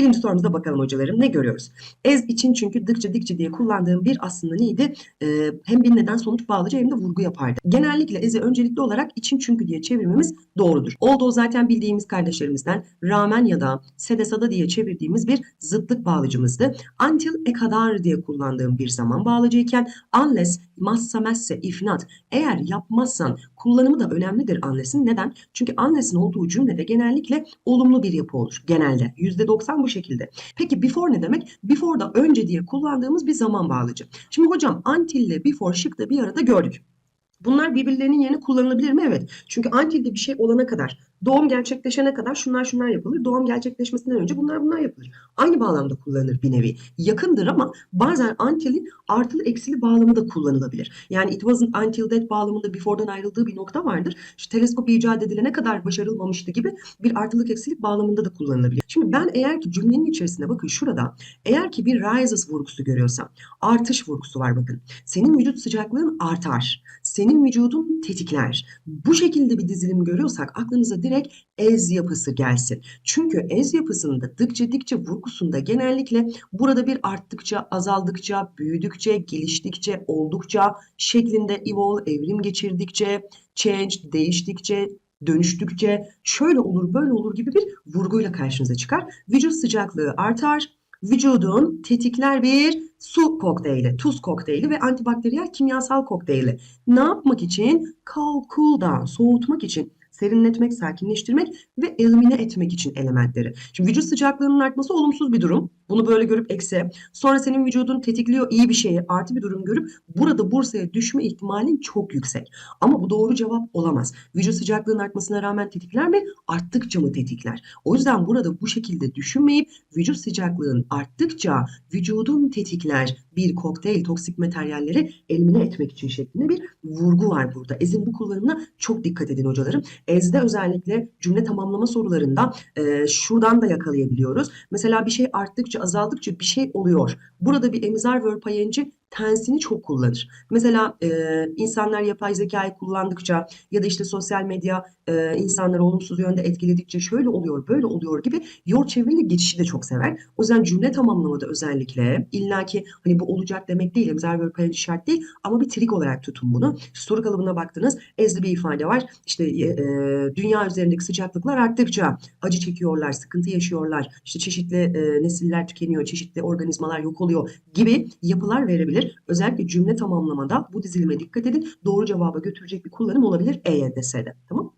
Birinci sorumuza bakalım hocalarım. Ne görüyoruz? Ez için çünkü dıkça dikçe diye kullandığım bir aslında neydi? Ee, hem bir neden sonuç bağlıcı hem de vurgu yapardı. Genellikle ezi öncelikli olarak için çünkü diye çevirmemiz doğrudur. Oldu zaten bildiğimiz kardeşlerimizden rağmen ya da sedesada diye çevirdiğimiz bir zıtlık bağlıcımızdı. Until e kadar diye kullandığım bir zaman bağlıcıyken unless massa messe if not eğer yapmazsan kullanımı da önemlidir unless'in. Neden? Çünkü unless'in olduğu cümlede genellikle olumlu bir yapı olur. Genelde. %90 bu şekilde. Peki before ne demek? Before da önce diye kullandığımız bir zaman bağlıcı. Şimdi hocam until ile before şıkta bir arada gördük. Bunlar birbirlerinin yerine kullanılabilir mi? Evet. Çünkü until'de bir şey olana kadar, doğum gerçekleşene kadar şunlar şunlar yapılır. Doğum gerçekleşmesinden önce bunlar bunlar yapılır. Aynı bağlamda kullanılır bir nevi. Yakındır ama bazen until'in artılı eksili bağlamı da kullanılabilir. Yani it wasn't until that bağlamında before'dan ayrıldığı bir nokta vardır. Şu teleskop icat edilene kadar başarılmamıştı gibi bir artılık eksilik bağlamında da kullanılabilir. Şimdi ben eğer ki cümlenin içerisinde bakın şurada eğer ki bir rises vurgusu görüyorsam artış vurgusu var bakın. Senin vücut sıcaklığın artar. Senin vücudun tetikler. Bu şekilde bir dizilim görüyorsak aklınıza direkt ez yapısı gelsin. Çünkü ez yapısında dıkça dikçe vurgusunda genellikle burada bir arttıkça, azaldıkça, büyüdükçe, geliştikçe, oldukça şeklinde evolve, evrim geçirdikçe, change, değiştikçe, dönüştükçe şöyle olur böyle olur gibi bir vurguyla karşınıza çıkar. Vücut sıcaklığı artar. Vücudun tetikler bir su kokteyli, tuz kokteyli ve antibakteriyel kimyasal kokteyli. Ne yapmak için? Cool, down, soğutmak için serinletmek, sakinleştirmek ve elimine etmek için elementleri. Şimdi vücut sıcaklığının artması olumsuz bir durum. Bunu böyle görüp eksi. Sonra senin vücudun tetikliyor iyi bir şeyi artı bir durum görüp burada Bursa'ya düşme ihtimalin çok yüksek. Ama bu doğru cevap olamaz. Vücut sıcaklığının artmasına rağmen tetikler mi? Arttıkça mı tetikler? O yüzden burada bu şekilde düşünmeyip vücut sıcaklığın arttıkça vücudun tetikler bir kokteyl toksik materyalleri elimine etmek için şeklinde bir vurgu var burada. Ezin bu kullanımına çok dikkat edin hocalarım. Ez'de özellikle cümle tamamlama sorularında e, şuradan da yakalayabiliyoruz. Mesela bir şey arttıkça azaldıkça bir şey oluyor. Burada bir emizar verb ing tensini çok kullanır. Mesela e, insanlar yapay zekayı kullandıkça ya da işte sosyal medya e, insanları olumsuz yönde etkiledikçe şöyle oluyor böyle oluyor gibi yor çevrili geçişi de çok sever. O yüzden cümle tamamlamada özellikle illaki hani bu olacak demek değil, emizar verb ing şart değil ama bir trik olarak tutun bunu. Soru kalıbına baktınız ezli bir ifade var. İşte e, dünya üzerindeki sıcaklıklar arttıkça acı çekiyorlar, sıkıntı yaşıyorlar. İşte çeşitli e, nesiller tükeniyor, çeşitli organizmalar yok oluyor gibi yapılar verebilir. Özellikle cümle tamamlamada bu dizilime dikkat edin. Doğru cevaba götürecek bir kullanım olabilir EYDS'de. Tamam